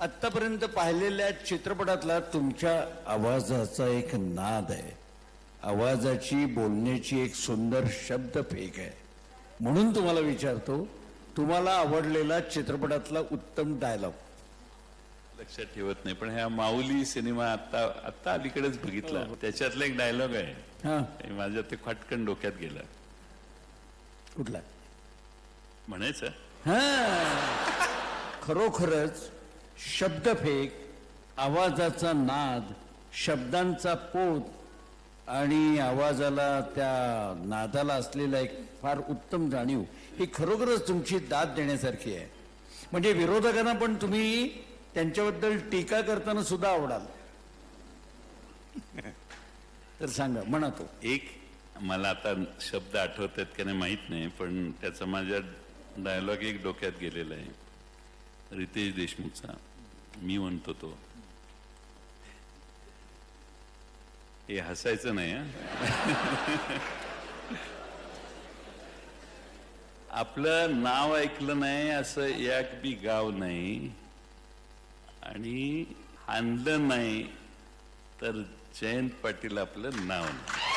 आतापर्यंत पाहिलेल्या चित्रपटातला तुमच्या आवाजाचा एक नाद आहे. आवाजाची बोलण्याची एक सुंदर शब्द फेक आहे. म्हणून तुम्हाला विचारतो तुम्हाला आवडलेला चित्रपटातला उत्तम डायलॉग लक्षात ठेवत नाही पण ह्या माऊली सिनेमा आता आता अलीकडेच बघितला. त्याच्यातला एक डायलॉग आहे. हा. हे माझ्या ते खटकन डोक्यात गेला. कुठला? म्हणायचं? हा. खरोखरच शब्दफेक आवाजाचा नाद शब्दांचा पोत आणि आवाजाला त्या नादाला असलेला एक फार उत्तम जाणीव ही खरोखरच तुमची दाद देण्यासारखी आहे. म्हणजे विरोधकांना पण तुम्ही त्यांच्याबद्दल टीका करताना सुद्धा आवडाल. तर सांगा म्हणा तो. एक मला आता शब्द आठवत आहेत का नाही माहीत नाही पण त्याचा माझ्या डायलॉग एक डोक्यात गेलेला आहे. रितेश देशमुखचा. मी म्हणतो तो. हे हसायचं नाही आपलं नाव ऐकलं नाही असं एक बी गाव नाही. आणि आणलं नाही तर जयंत पाटील आपलं नाव नाही.